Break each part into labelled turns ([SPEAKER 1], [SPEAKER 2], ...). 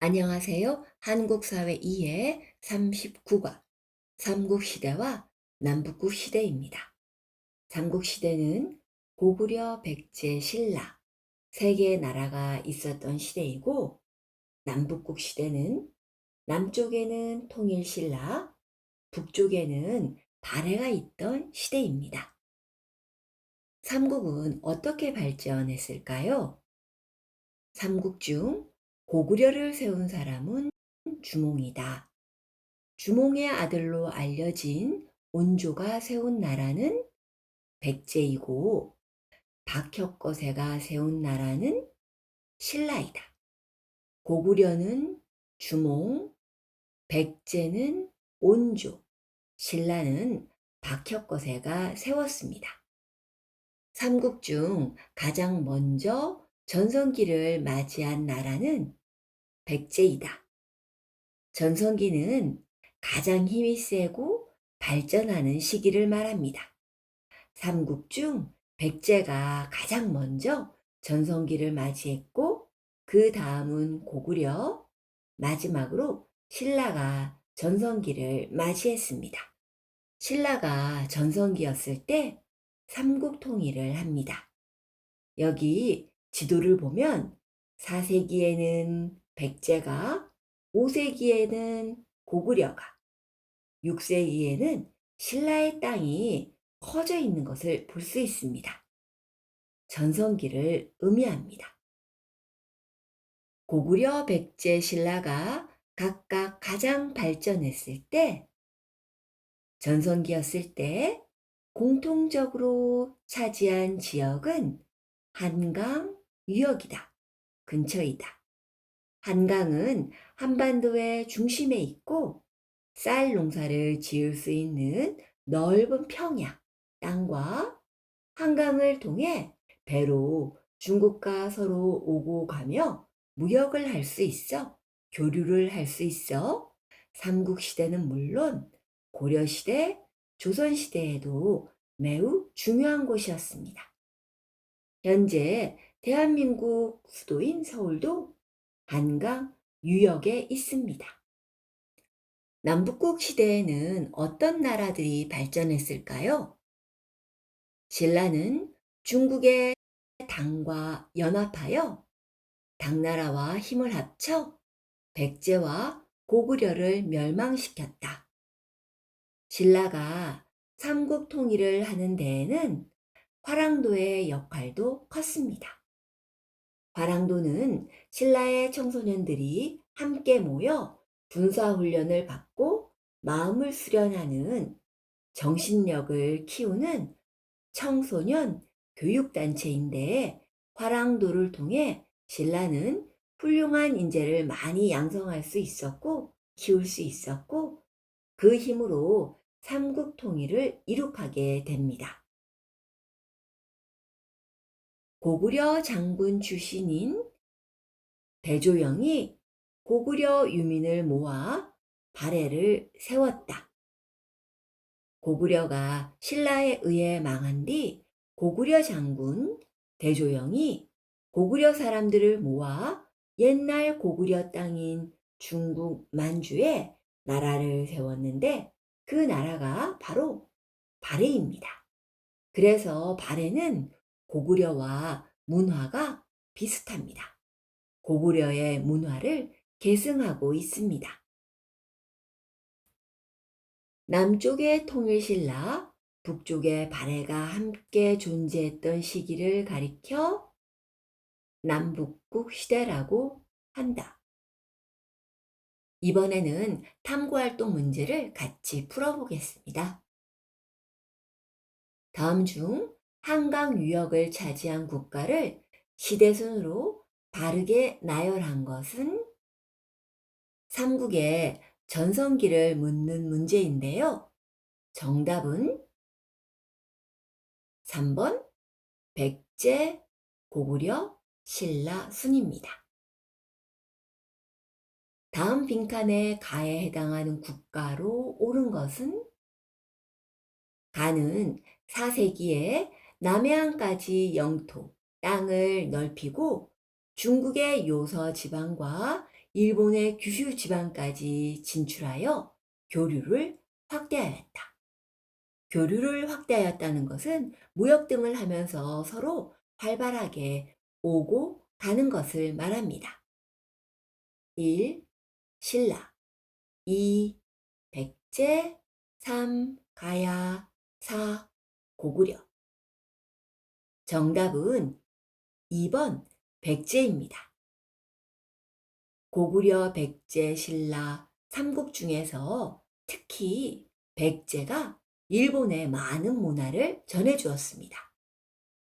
[SPEAKER 1] 안녕하세요. 한국사회 2의 39과 삼국시대와 남북국시대입니다. 삼국시대는 고구려, 백제, 신라 세 개의 나라가 있었던 시대이고 남북국시대는 남쪽에는 통일신라, 북쪽에는 발해가 있던 시대입니다. 삼국은 어떻게 발전했을까요? 삼국 중 고구려를 세운 사람은 주몽이다. 주몽의 아들로 알려진 온조가 세운 나라는 백제이고 박혁거세가 세운 나라는 신라이다. 고구려는 주몽, 백제는 온조, 신라는 박혁거세가 세웠습니다. 삼국 중 가장 먼저 전성기를 맞이한 나라는 백제이다. 전성기는 가장 힘이 세고 발전하는 시기를 말합니다. 삼국 중 백제가 가장 먼저 전성기를 맞이했고 그 다음은 고구려, 마지막으로 신라가 전성기를 맞이했습니다. 신라가 전성기였을 때 삼국 통일을 합니다. 여기 지도를 보면 4세기에는 백제가, 5세기에는 고구려가, 6세기에는 신라의 땅이 퍼져 있는 것을 볼 수 있습니다. 전성기를 의미합니다. 고구려, 백제, 신라가 각각 가장 발전했을 때, 전성기였을 때 공통적으로 차지한 지역은 한강, 유역이다. 근처이다. 한강은 한반도의 중심에 있고 쌀 농사를 지을 수 있는 넓은 평야, 땅과 한강을 통해 배로 중국과 서로 오고 가며 무역을 할 수 있어 교류를 할 수 있어 삼국시대는 물론 고려시대, 조선시대에도 매우 중요한 곳이었습니다. 현재 대한민국 수도인 서울도 한강 유역에 있습니다. 남북국 시대에는 어떤 나라들이 발전했을까요? 신라는 중국의 당과 연합하여 당나라와 힘을 합쳐 백제와 고구려를 멸망시켰다. 신라가 삼국 통일을 하는 데에는 화랑도의 역할도 컸습니다. 화랑도는 신라의 청소년들이 함께 모여 군사훈련을 받고 마음을 수련하는 정신력을 키우는 청소년 교육단체인데 화랑도를 통해 신라는 훌륭한 인재를 많이 양성할 수 있었고 키울 수 있었고 그 힘으로 삼국 통일을 이룩하게 됩니다. 고구려 장군 출신인 대조영이 고구려 유민을 모아 발해를 세웠다. 고구려가 신라에 의해 망한 뒤 고구려 장군 대조영이 고구려 사람들을 모아 옛날 고구려 땅인 중국 만주에 나라를 세웠는데 그 나라가 바로 발해입니다. 그래서 발해는 고구려와 문화가 비슷합니다. 고구려의 문화를 계승하고 있습니다. 남쪽의 통일신라, 북쪽의 발해가 함께 존재했던 시기를 가리켜 남북국 시대라고 한다. 이번에는 탐구활동 문제를 같이 풀어보겠습니다. 다음 중 한강 유역을 차지한 국가를 시대순으로 바르게 나열한 것은 삼국의 전성기를 묻는 문제인데요. 정답은 3번 백제, 고구려, 신라 순입니다. 다음 빈칸에 가에 해당하는 국가로 옳은 것은 가는 4세기에 남해안까지 영토, 땅을 넓히고 중국의 요서 지방과 일본의 규슈 지방까지 진출하여 교류를 확대하였다. 교류를 확대하였다는 것은 무역 등을 하면서 서로 활발하게 오고 가는 것을 말합니다. 1. 신라 2. 백제 3. 가야 4. 고구려 정답은 2번 백제입니다. 고구려, 백제, 신라 삼국 중에서 특히 백제가 일본에 많은 문화를 전해주었습니다.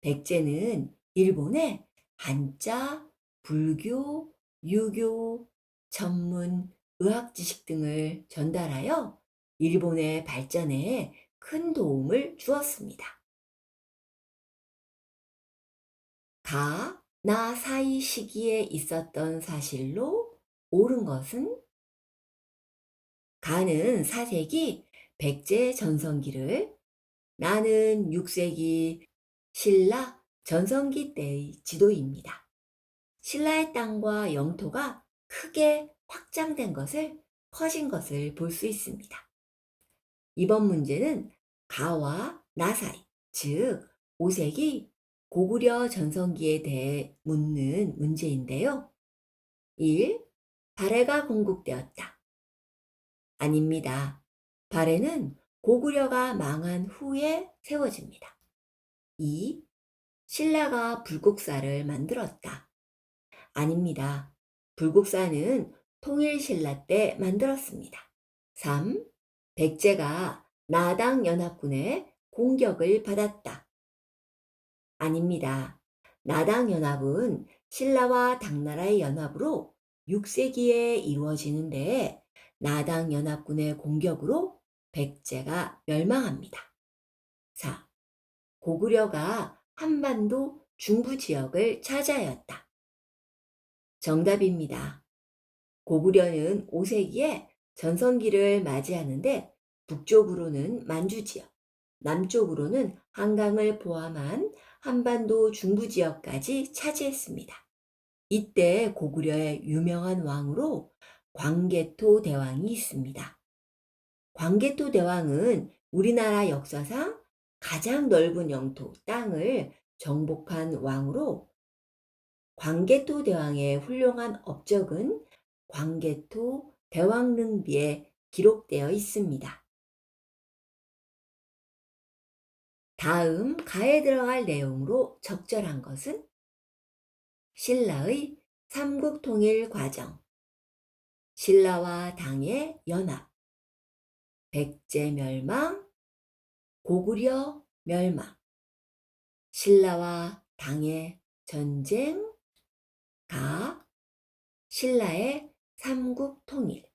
[SPEAKER 1] 백제는 일본에 한자, 불교, 유교, 전문, 의학 지식 등을 전달하여 일본의 발전에 큰 도움을 주었습니다. 가, 나 사이 시기에 있었던 사실로 옳은 것은 가는 4세기 백제 전성기를 나는 6세기 신라 전성기 때의 지도입니다. 신라의 땅과 영토가 크게 확장된 것을 커진 것을 볼 수 있습니다. 이번 문제는 가와 나 사이, 즉 5세기 고구려 전성기에 대해 묻는 문제인데요. 1. 발해가 건국되었다. 아닙니다. 발해는 고구려가 망한 후에 세워집니다. 2. 신라가 불국사를 만들었다. 아닙니다. 불국사는 통일신라 때 만들었습니다. 3. 백제가 나당 연합군의 공격을 받았다. 아닙니다. 나당 연합은 신라와 당나라의 연합으로 6세기에 이루어지는데 나당 연합군의 공격으로 백제가 멸망합니다. 4. 고구려가 한반도 중부 지역을 차지하였다. 정답입니다. 고구려는 5세기에 전성기를 맞이하는데 북쪽으로는 만주 지역, 남쪽으로는 한강을 포함한 한반도 중부 지역까지 차지했습니다. 이때 고구려의 유명한 왕으로 광개토 대왕이 있습니다. 광개토 대왕은 우리나라 역사상 가장 넓은 영토, 땅을 정복한 왕으로 광개토 대왕의 훌륭한 업적은 광개토 대왕릉비에 기록되어 있습니다. 다음 가에 들어갈 내용으로 적절한 것은? 신라의 삼국통일 과정, 신라와 당의 연합, 백제 멸망, 고구려 멸망, 신라와 당의 전쟁, 가, 신라의 삼국 통일.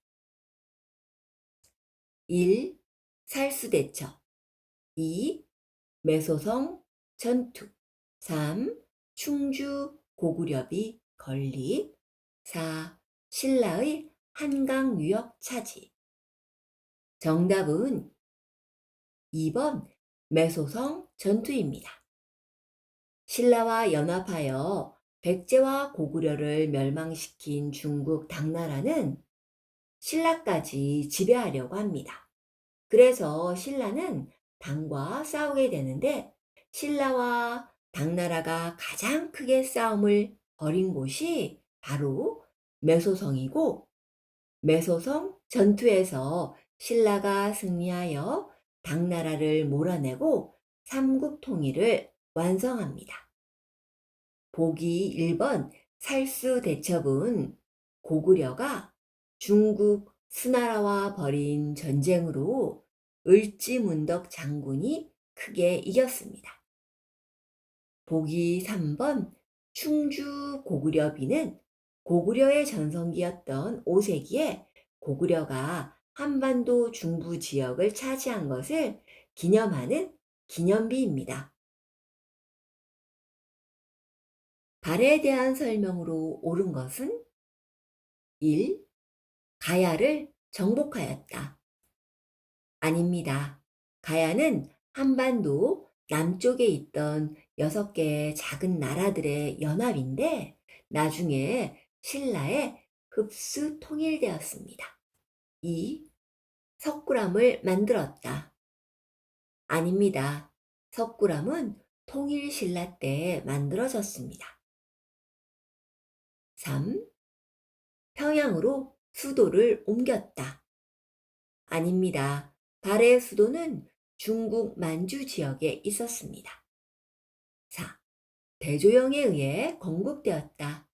[SPEAKER 1] 1. 살수대첩. 2. 매소성 전투 3. 충주 고구려비 건립 4. 신라의 한강 유역 차지 정답은 2번 매소성 전투입니다. 신라와 연합하여 백제와 고구려를 멸망시킨 중국 당나라는 신라까지 지배하려고 합니다. 그래서 신라는 당과 싸우게 되는데 신라와 당나라가 가장 크게 싸움을 벌인 곳이 바로 매소성이고 매소성 전투에서 신라가 승리하여 당나라를 몰아내고 삼국 통일을 완성합니다. 보기 1번 살수 대첩은 고구려가 중국 수나라와 벌인 전쟁으로 을지문덕 장군이 크게 이겼습니다. 보기 3번 충주 고구려비는 고구려의 전성기였던 5세기에 고구려가 한반도 중부 지역을 차지한 것을 기념하는 기념비입니다. 발에 대한 설명으로 옳은 것은 1. 가야를 정복하였다. 아닙니다. 가야는 한반도 남쪽에 있던 6개의 작은 나라들의 연합인데 나중에 신라의 흡수 통일되었습니다. 2. 석굴암을 만들었다. 아닙니다. 석굴암은 통일신라 때 만들어졌습니다. 3. 평양으로 수도를 옮겼다. 아닙니다. 발해 수도는 중국 만주 지역에 있었습니다. 4. 대조영에 의해 건국되었다.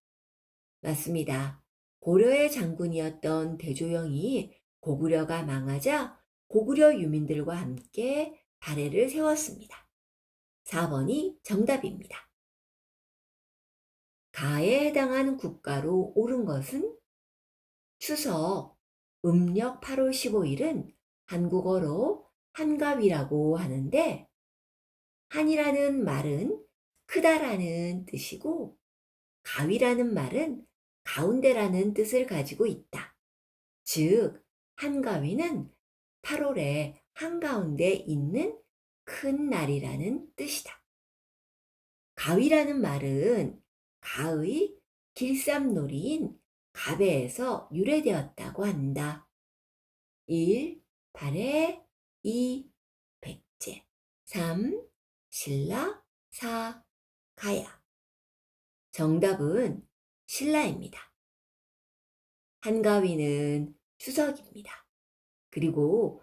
[SPEAKER 1] 맞습니다. 고려의 장군이었던 대조영이 고구려가 망하자 고구려 유민들과 함께 발해를 세웠습니다. 4번이 정답입니다. 가에 해당하는 국가로 옳은 것은 추석 음력 8월 15일은 한국어로 한가위라고 하는데 한이라는 말은 크다라는 뜻이고 가위라는 말은 가운데라는 뜻을 가지고 있다. 즉, 한가위는 8월에 한가운데 있는 큰 날이라는 뜻이다. 가위라는 말은 가의 길쌈놀이인 가베에서 유래되었다고 한다. 1. 발해 2. 백제 3. 신라 4. 가야 정답은 신라입니다. 한가위는 추석입니다. 그리고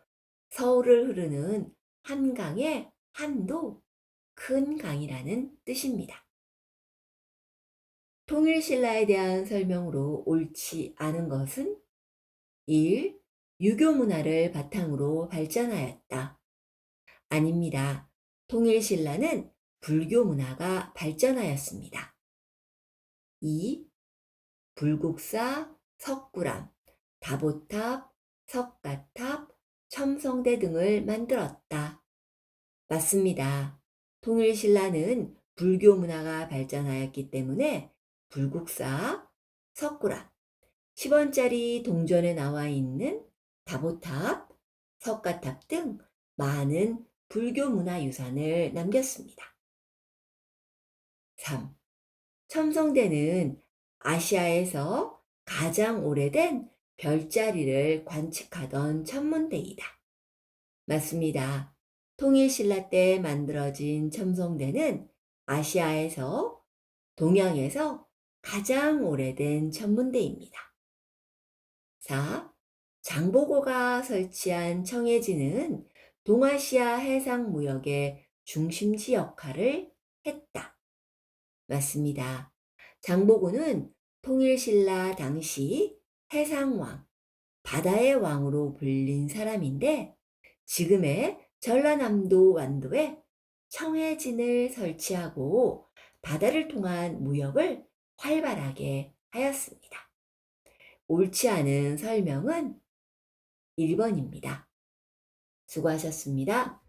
[SPEAKER 1] 서울을 흐르는 한강의 한도 큰 강이라는 뜻입니다. 통일신라에 대한 설명으로 옳지 않은 것은 1. 유교 문화를 바탕으로 발전하였다. 아닙니다. 통일신라는 불교 문화가 발전하였습니다. 2. 불국사, 석굴암, 다보탑, 석가탑, 첨성대 등을 만들었다. 맞습니다. 통일신라는 불교 문화가 발전하였기 때문에 불국사, 석굴암, 10원짜리 동전에 나와 있는 다보탑, 석가탑 등 많은 불교 문화 유산을 남겼습니다. 3. 첨성대는 아시아에서 가장 오래된 별자리를 관측하던 천문대이다. 맞습니다. 통일신라 때 만들어진 첨성대는 아시아에서 동양에서 가장 오래된 천문대입니다. 4. 장보고가 설치한 청해진은 동아시아 해상 무역의 중심지 역할을 했다. 맞습니다. 장보고는 통일신라 당시 해상왕, 바다의 왕으로 불린 사람인데 지금의 전라남도 완도에 청해진을 설치하고 바다를 통한 무역을 활발하게 하였습니다. 옳지 않은 설명은 1번입니다. 수고하셨습니다.